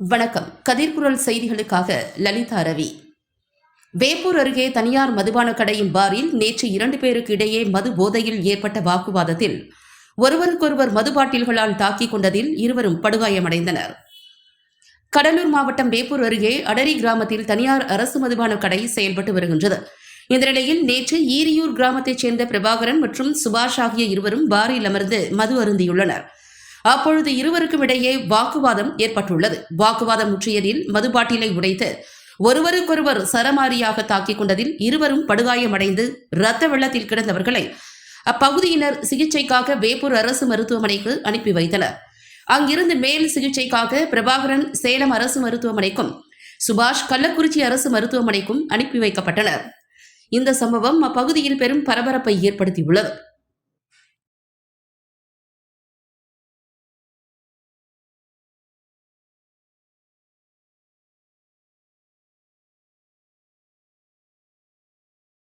வணக்கம். கதிர்குரல் செய்திகளுக்காக லலிதா ரவி. வேப்பூர் அருகே தனியார் மதுபான கடையின் பாரில் நேற்று இரண்டு பேருக்கு இடையே மது போதையில் ஏற்பட்ட வாக்குவாதத்தில் ஒருவருக்கொருவர் மது பாட்டில்களால் தாக்கிக் கொண்டதில் இருவரும் படுகாயமடைந்தனர். கடலூர் மாவட்டம் வேப்பூர் அருகே அடரி கிராமத்தில் தனியார் அரசு மதுபான கடை செயல்பட்டு வருகின்றது. இந்த நிலையில் நேற்று ஈரியூர் கிராமத்தைச் சேர்ந்த பிரபாகரன் மற்றும் சுபாஷ் ஆகிய இருவரும் பாரில் அமர்ந்து மது அருந்தியுள்ளனர். அப்பொழுது இருவருக்கும் இடையே வாக்குவாதம் ஏற்பட்டுள்ளது. வாக்குவாதம் முற்றியதில் மது பாட்டிலை உடைத்து ஒருவருக்கொருவர் சரமாரியாக தாக்கிக் கொண்டதில் இருவரும் படுகாயமடைந்து இரத்த வெள்ளத்தில் கிடந்தவர்களை அப்பகுதியினர் சிகிச்சைக்காக வேப்பூர் அரசு மருத்துவமனைக்கு அனுப்பி வைத்தனர். அங்கிருந்து மேல் சிகிச்சைக்காக பிரபாகரன் சேலம் அரசு மருத்துவமனைக்கும் சுபாஷ் கள்ளக்குறிச்சி அரசு மருத்துவமனைக்கும் அனுப்பி வைக்கப்பட்டனர். இந்த சம்பவம் அப்பகுதியில் பெரும் பரபரப்பை ஏற்படுத்தியுள்ளது.